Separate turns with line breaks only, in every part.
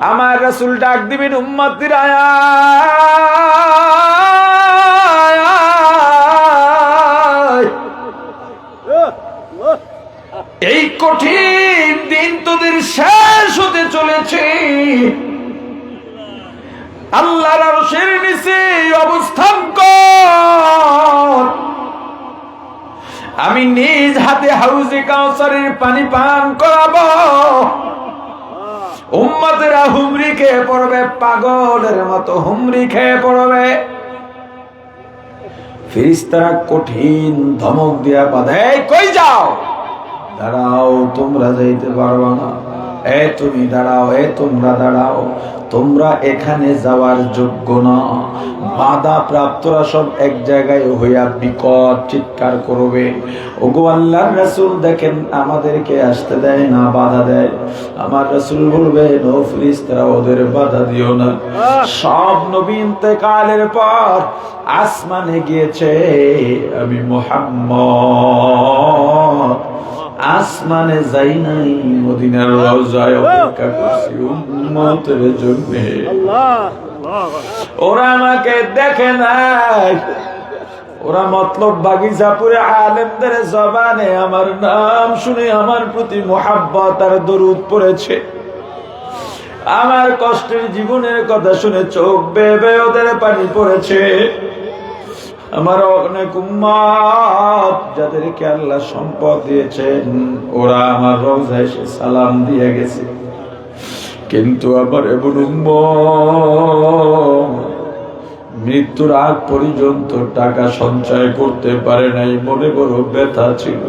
আমার রাসূল ডাক দিবেন, উম্মতির এই কঠিন দিন তোদের শেষ হতে চলেছে। আল্লাহর অবস্থান কর। আমি নিজ হাতে হাউজে কাউসারের পানি পান করাবো। উম্মতেরা হুমরি খেয়ে পড়বে পাগলের মতো হুমরি খেয়ে পড়বে। ফিরিস্তারা কঠিন ধমক দিয়া বাধে "এই, কই যাও? দাঁড়াও তোমরা যাইতে পারবা না। এ তুমি দাঁড়াও, এ তোমরা দাঁড়াও, তোমরা এখানে যাওয়ার যোগ্য না। বাধা প্রাপ্তরা সব এক জায়গায় হইয়া বিকট চিৎকার করবে। ওগো আল্লাহর দেখেন, আমাদেরকে আসতে দেয় না, বাধা দেয়। আমার রাসূল বলবে, নো ফিরিস্তারা ওদের বাধা দিও না। সব নবী ইন্তেকালের পর আসমানে গিয়েছে, আমি মোহাম্মদ। আসমানে যাই নাই, মদিনার রওজায় অপেক্ষা করছি উম্মতের জন্য। ওরা আমাকে দেখে নাই। ওরা মতলব বাগিচাপুরে আলেমদের জবানে আমার নাম শুনে আমার প্রতি মোহাব্বত আর দরুদ পড়েছে। আমার কষ্টের জীবনের কথা শুনে চোখ বেবে ওদের পানি পড়েছে। আমার অনেক উম্মাদ যাদেরকে আল্লাহ সম্পদ দিয়েছেন, ওরা আমার রোজা এসে সালাম দিয়ে গেছে। কিন্তু আমার এমন মৃত্যুর আগ পর্যন্ত টাকা সঞ্চয় করতে পারে নাই, মনে বড় ব্যথা ছিল।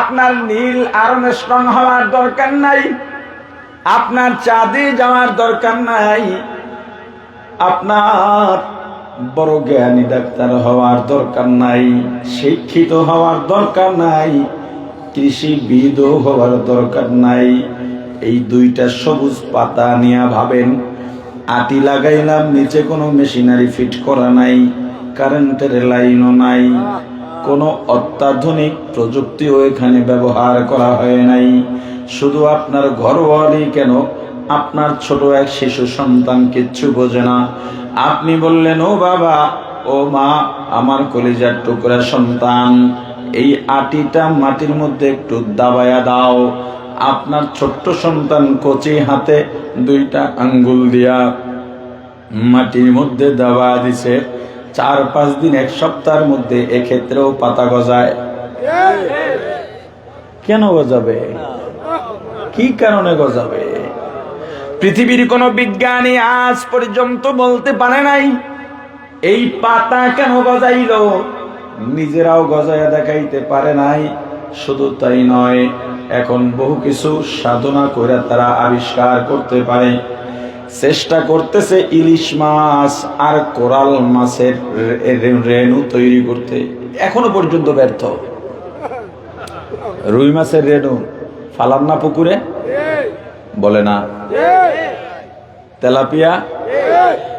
আপনার নীল আরনে স্ট্রং হওয়ার দরকার নাই, আপনার চাঁদে যাওয়ার দরকার নাই, আপনার বড় জ্ঞানী ডাক্তার হওয়ার দরকার নাই, শিক্ষিত হওয়ার দরকার নাই, কৃষিবিদ হওয়ার দরকার নাই। এই দুইটা সবুজ পাতা নিয়ে ভাবেন, আটি লাগাইলাম, নিচে কোনো মেশিনারি ফিট করা নাই, কারেন্টের লাইনও নাই, কোনো অত্যাধুনিক প্রযুক্তিও এখানে ব্যবহার করা হয় নাই। শুধু আপনার ঘরওয়ালি কেন, আপনার ছোট এক শিশু সন্তান কিচ্ছু বোঝে না আপনি বললেন, ও বাবা, ও মা, আমার কলিজার টুকরা সন্তান, এই আটিটা মাটির মধ্যে একটু দাবায়া দাও। আপনার ছোট্ট সন্তান কচি হাতে দুইটা আঙ্গুল দিয়া মাটির মধ্যে দাবা দিছে। চার পাঁচ দিন, এক সপ্তাহের মধ্যে এক্ষেত্রেও পাতা গজায়। কেন গজাবে? কি কারণে গজাবে? পৃথিবীর কোন বিজ্ঞানী আজ পর্যন্ত বলতে পারে নাই, এই পাতা কেন গজাইল? নিজেরাও গজায়া দেখাইতে পারে নাই, শুধু তাই নয়, এখন বহু কিছু সাধনা করে তারা আবিষ্কার করতে পারে। চেষ্টা করতেছে ইলিশ মাছ আর কোরাল মাছের রেণু তৈরি করতে। এখনও পর্যন্ত ব্যর্থ। রুই মাছের রেণু ফালান না পুকুরে? বলে না। তেলাপিয়া?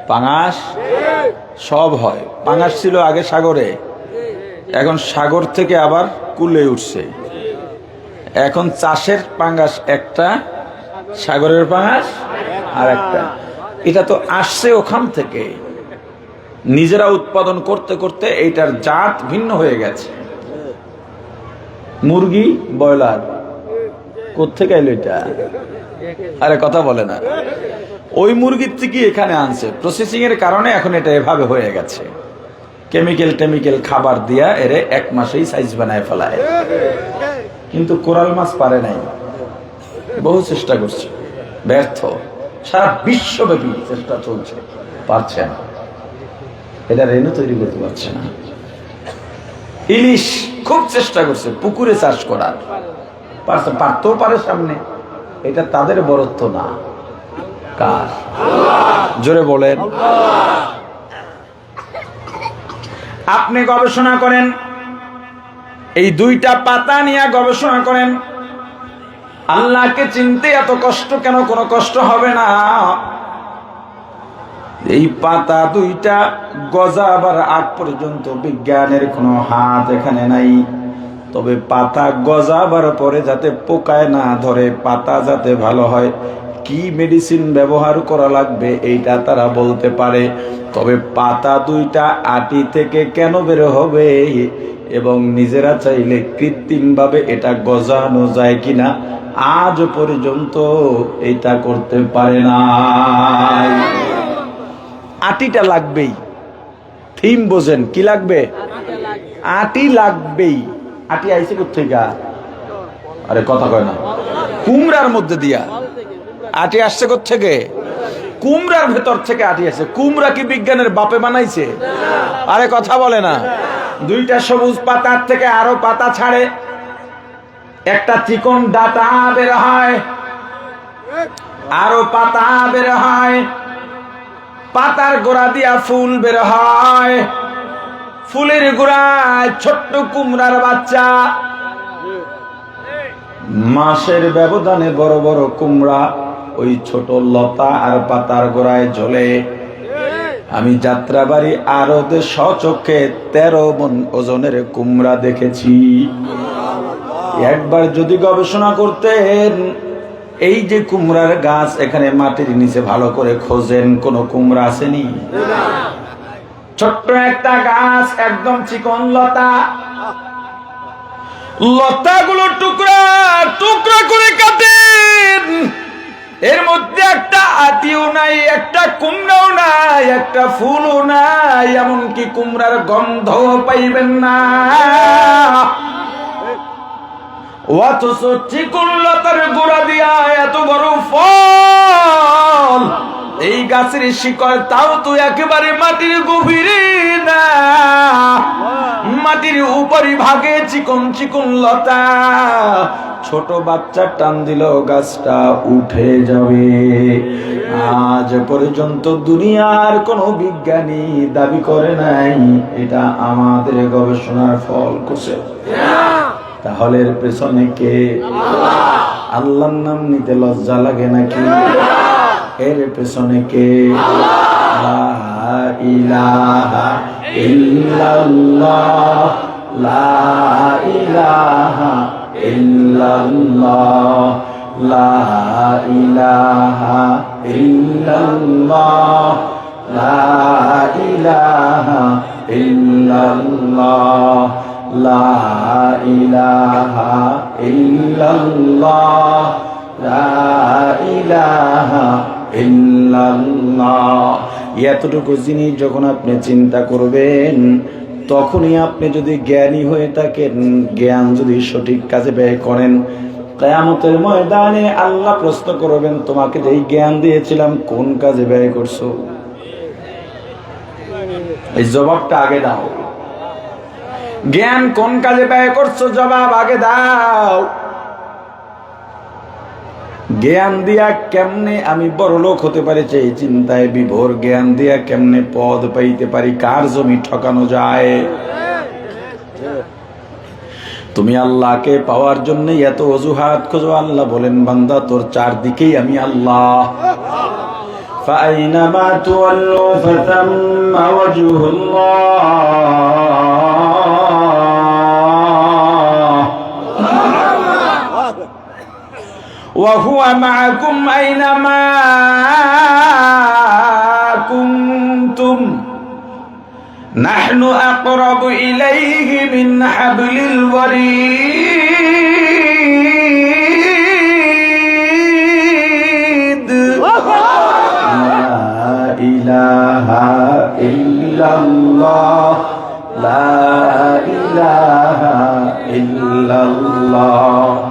পাঙাশ? সব হয়। পাঙাশ ছিল আগে সাগরে। এখন সাগর থেকে আবার কুলে উঠছে। এখন চাষের পাঙ্গাস একটা সাগরের পাঙ্গাস আর একটা। এটা তো আসছে ওখান থেকে। নিজেরা উৎপাদন করতে করতে এইটার জাত ভিন্ন হয়ে গেছে। মুরগি ব্রয়লার। কোথেকে এলো এটা? আরে কথা বলে না। ওই মুরগির থেকে এখানে আনছে। প্রসেসিং এর কারণে এখন এটা এভাবে হয়ে গেছে। কেমিক্যাল টেমিক্যাল খাবার দিয়া এরে এক মাসেই সাইজ বানায় ফেলায়। কিন্তু কোরাল মাছ পারে নাই। বহু চেষ্টা করছে। ব্যর্থ। সারা বিশ্বব্যাপী চেষ্টা চলছে। পারছে না। এটা রেনু তৈরি করতে পারছে না। ইলিশ খুব চেষ্টা করছে পুকুরে চাষ করার। পারতেও পারে সামনে। এটা তাদের বরত্ব না। কার? জোরে বলেন। আপনি গবেষণা করেন, এই দুইটা পাতা নিয়ে গবেষণা করেন। আল্লাহকে চিনতে এত কষ্ট কেন? কোনো কষ্ট হবে না। এই পাতা দুইটা গজাবার আগ পর্যন্ত বিজ্ঞানের কোনো হাত এখানে নাই। তবে পাতা গজাবার পরে যাতে পোকায় না ধরে পাতা যাতে ভালো হয় কি মেডিসিন ব্যবহার করা লাগবে এইটা তারা বলতে পারে। তবে পাতা দুইটা আটি থেকে কেন বের হবে? এবং নিজেরা চাইলে কৃত্রিমভাবে এটা গজানো যায় কিনা? আজ পর্যন্ত এটা করতে পারে না আটিটা লাগবেই। থিম বোঝেন কি লাগবে। আটি লাগবেই। আটি আইসে কোথেকে আরে কথা কয় না। কুমড়ার মধ্যে দিয়া। আটি আসছে থেকে কুমড়ার ভেতর থেকে আটি আসছে। কুমড়া কি বিজ্ঞানের বাপে বানাইছে? আরে কথা বলে না। দুইটা সবুজ পাতার থেকে আরও পাতা ছাড়ে। একটা চিকন ডাটা বের হয়, আরও পাতা বের হয়। পাতার গোড়া দিয়া ফুল বের হয়। ফুলের গোড়ায় ছোট্ট কুমড়ার বাচ্চা। মাসের ব্যবধানে বড় বড় কুমড়া ওই ছোট লতা আর পাতার গোড়ায় জ্বলে। আমি যাত্রাবাড়ি আরতে সচক্ষে তেরো মন ওজনের কুমড়া দেখেছি। একবার যদি গবেষণা করতেন, এই যে কুমড়ার গাছ এখানে মাটির নিচে ভালো করে খোঁজেন, কোনো কুমড়া আসেনি? ছোট্ট একটা গাছ, একদম চিকন লতা। লতাগুলো টুকরা টুকরা করে কাটেন এর মধ্যে একটা আটিও নাই, একটা কুমড়াও নাই, একটা ফুলও নাই, এমনকি কুমড়ার গন্ধ পাইবেন না। অথচ চিকুন লতার গোড়া দিয়া এত বড় ফল। এই গাছের শিকড় তাও তো একেবারে মাটির গভীরে না। মাটির উপরি ভাগে চিকন চিকন লতা। ছোট বাচ্চা টান দিল, গাছটা উঠে যাবে। আজ পর্যন্ত দুনিয়ার কোন বিজ্ঞানী দাবি করে নাই, এটা আমাদের গবেষণার ফল করছে। তাহলে পেছনে কে? আল্লাহর নাম নিতে লজ্জা লাগে নাকি? এর পেছনে কে? ইলাহা ইল্লাল্লাহ। লা ইলাহা ইল্লাল্লাহ। লা ইলাহা ইল্লাল্লাহ। লা ইলাহা লা ইলাহা ইল্লাল্লাহ। লা ইলাহা এতটুকু জিনিস যখন আপনি চিন্তা করবেন, তখনই আপনি যদি জ্ঞানী হয়ে থাকেন, জ্ঞান যদি সঠিক কাজে ব্যয় করেন, কেয়ামতের ময়দানে আল্লাহ প্রশ্ন করবেন, তোমাকে যেই জ্ঞান দিয়েছিলাম, কোন কাজে ব্যয় করছ? এই জবাবটা আগে দাও। জ্ঞান কোন কাজে ব্যয় করছ? জবাব আগে দাও। জ্ঞান দিয়া কেমনে আমি বড় লোক হতে পারি এই চিন্তায় বিভোর জ্ঞান দিয়া কেমনে পদ পাইতে পারি কার জমি ঠকানো যায় তুমি আল্লাহকে পাওয়ার জন্য এত অজুহাত খোঁজো আল্লাহ বলেন বান্দা তোর চারদিকেই আমি আল্লাহ فأينما تولوا فثم وجه الله وهو معكم أينما كنتم نحن أقرب إليه من حبل الوريد لا إله إلا الله لا إله إلا الله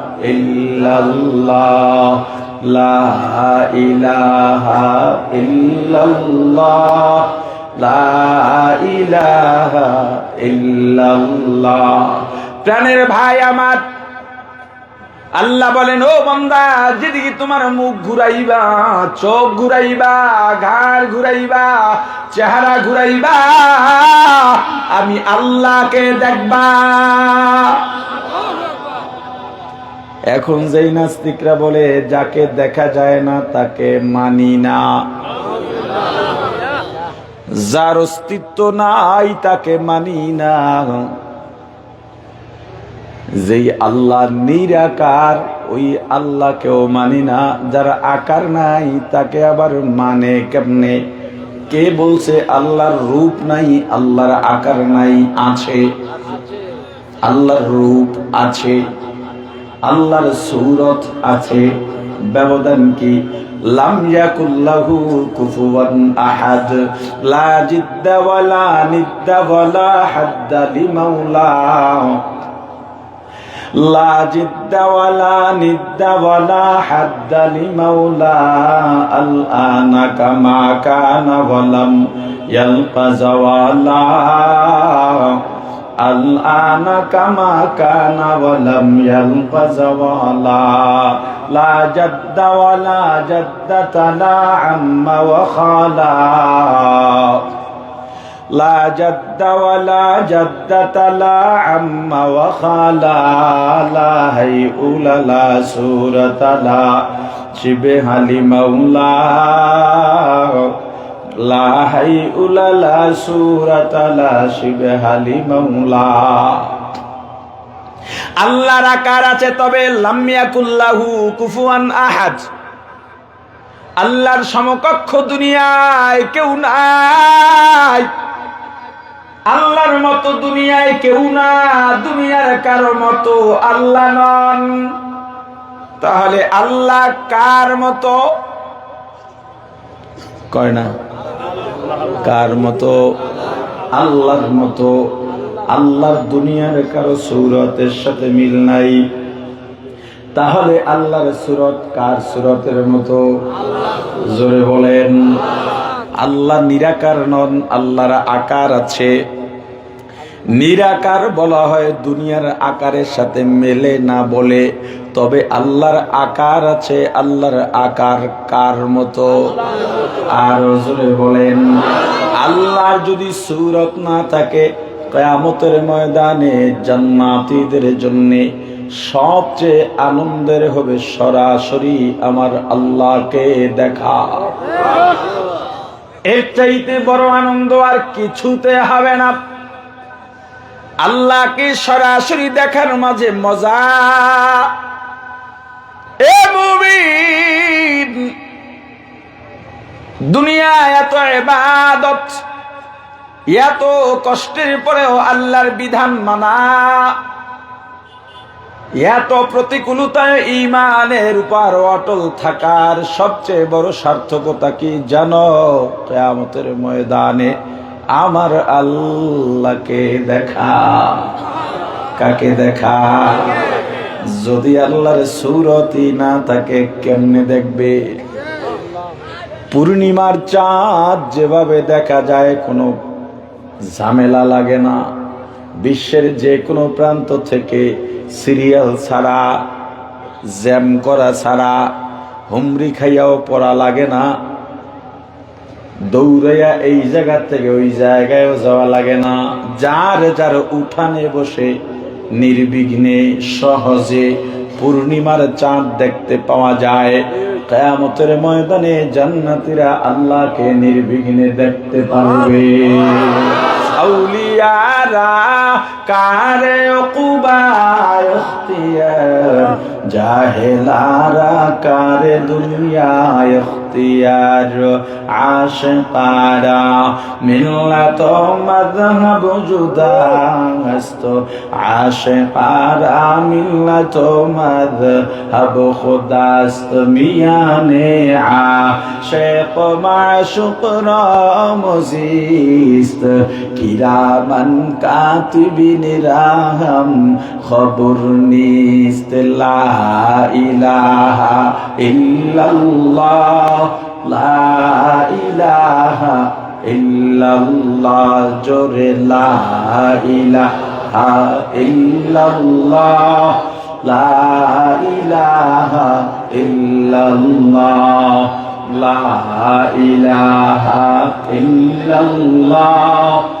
ইল্লাল্লাহ ইলাহা লা ইলাহা প্রাণের ভাই আমার, আল্লাহ বলেন, ও বন্দা, যেদিকে তোমার মুখ ঘুরাইবা, চোখ ঘুরাইবা, ঘাড় ঘুরাইবা, চেহারা ঘুরাইবা, আমি আল্লাহকে দেখবা। এখন যেই নাস্তিকরা বলে, যাকে দেখা যায় না, তাকে মানি না। যার অস্তিত্ব নাই, তাকে মানি না। যেই আল্লাহ নিরাকার, ওই আল্লাহকেও মানি না। যার আকার নাই, তাকে আবার মানে কেমনে? কে বলছে আল্লাহর রূপ নাই, আল্লাহর আকার নাই, আছে? আল্লাহর রূপ আছে। আল্লাহর সূরত আছে। ব্যবধান কি? লাম ইয়াকুল্লাহু الآن كما كان ولم يلق زوالا لا جد ولا جدة لا عم وخالا. لا جد ولا جدة لا عم وخالا. لا هيئ لا سورة لا شبه لمولاه লা হাইউলা লা সূরাতা লা শিবহা লিমাউলা আল্লাহর আকার আছে তবে লামিয়াকুল্লাহু কুফুয়ান আহাদ। আল্লাহর সমকক্ষ দুনিয়ায় কেউ নাই। আল্লাহর মতো দুনিয়ায় কেউ না, দুনিয়ার কারও মতো আল্লাহ নন। তাহলে আল্লাহ কার মতো? কয় না। কার মতো? আল্লাহর মতো। আল্লাহর দুনিয়ার কারও সুরতের সাথে মিল নাই। তাহলে আল্লাহর সুরত কার সুরতের মতো? জোরে বলেন। আল্লাহ নিরাকার নন, আল্লাহর আকার আছে। নিরাকার বলা হয় দুনিয়ার আকারের সাথে মেলে না বলে। তবে আল্লাহর আকার আছে, আল্লাহর আকার কার মতো? আর জোরে বলেন, আল্লাহর যদি সুরত না থাকে, কেয়ামতের ময়দানে জান্নাতীদের জন্য সবচেয়ে আনন্দের হবে সরাসরি আমার আল্লাহকে দেখা। এর চাইতে বড় আনন্দ আর কিছুতে হবে না। আল্লাহকে সরাসরি দেখার মাঝে মজা। এ দুনিয়া এত এবাদত এত কষ্টের পরেও আল্লাহর বিধান মানা, এত প্রতিকূলতায় ইমানের উপর অটল থাকার সবচেয়ে বড় সার্থকতা কি জানো? কেয়ামতের ময়দানে আমার আল্লাহকে দেখা। কাকে দেখা? যদি আল্লাহর সুরতি না থাকে, কেমনে দেখবে? পূর্ণিমার চাঁদ যেভাবে দেখা যায়, কোনো ঝামেলা লাগে না। বিশ্বের যে কোনো প্রান্ত থেকে সিরিয়াল ছাড়া, জ্যাম করা ছাড়া হুমরি খাইয়াও পড়া লাগে না। দৌড়াইয়া এই জায়গা থেকে ওই জায়গায়ও যাওয়া লাগে না। যার যার উঠানে বসে নির্বিঘ্নে সহজে পূর্ণিমার চাঁদ দেখতে পাওয়া যায়। কেয়ামতের ময়দানে জান্নাতিরা আল্লাহকে নির্বিঘ্নে দেখতে পারবে। আউলিয়ারা কারে কুবায় জাহেলারা কারে দুনিয়ায় اختیار عاشقارا ملت و مذهب جدا است عاشقارا ملت و مذهب خداست میانه عاشق و معشوق را مزیست কিরামান কাতিবিন রাহম খবর নিস্ত লা ইলাহা ইল্লাল্লাহ, লা ইলাহা ইল্লাল্লাহ, জোরে লা ইলাহা ইল্লাল্লাহ, লা ইলাহা ইল্লাল্লাহ, লা ইলাহা ইল্লাল্লাহ।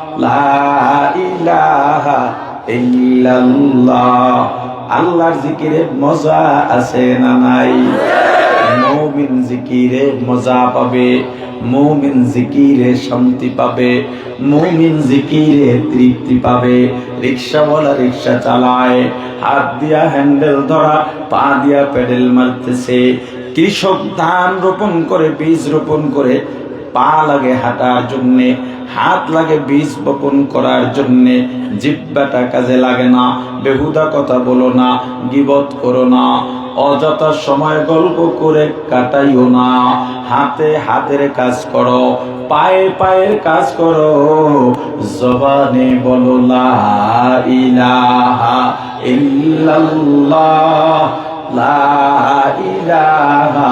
আল্লাহর জিকিরে মজা আছে না নাই? মৌমিন জিকিরে মজা পাবে, মৌমিন জিকিরে শান্তি পাবে, মৌমিন জিকিরে তৃপ্তি পাবে। রিক্সাওয়ালা রিক্সা চালায়, হাত দিয়া হ্যান্ডেল ধরা, পা দিয়া পেডেল মারতেছে। কৃষক ধান রোপণ করে, বীজ রোপণ করে, পা লাগে হাঁটার জন্যে। হাত লাগে বীজ বপন করার জন্যে, জিব্বাটা কাজে লাগে না, বেহুদা কথা বলো না, গিবত করো না, অযথা সময় গল্প করে কাটাইও না, হাতে হাতের কাজ করো, পায়ে পায়ের কাজ করো, জবানে বলো লা ইলাহা ইল্লাল্লাহ, লা ইলাহা ইলাহা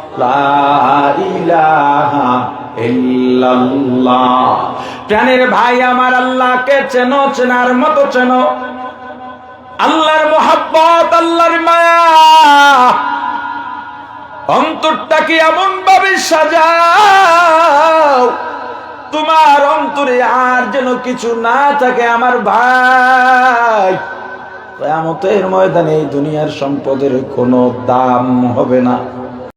প্রাণের ভাই আমার আল্লাহকে চেনো, চেনার মতো চেনো। আল্লাহর মোহাব্বত, আল্লাহর মায়া। অন্তরটাকে এমন ভাবে সাজাও? তোমার অন্তরে আর যেন কিছু না থাকে আমার ভাই। কেয়ামতের ময়দানে এই দুনিয়ার সম্পদের কোনো দাম হবে না।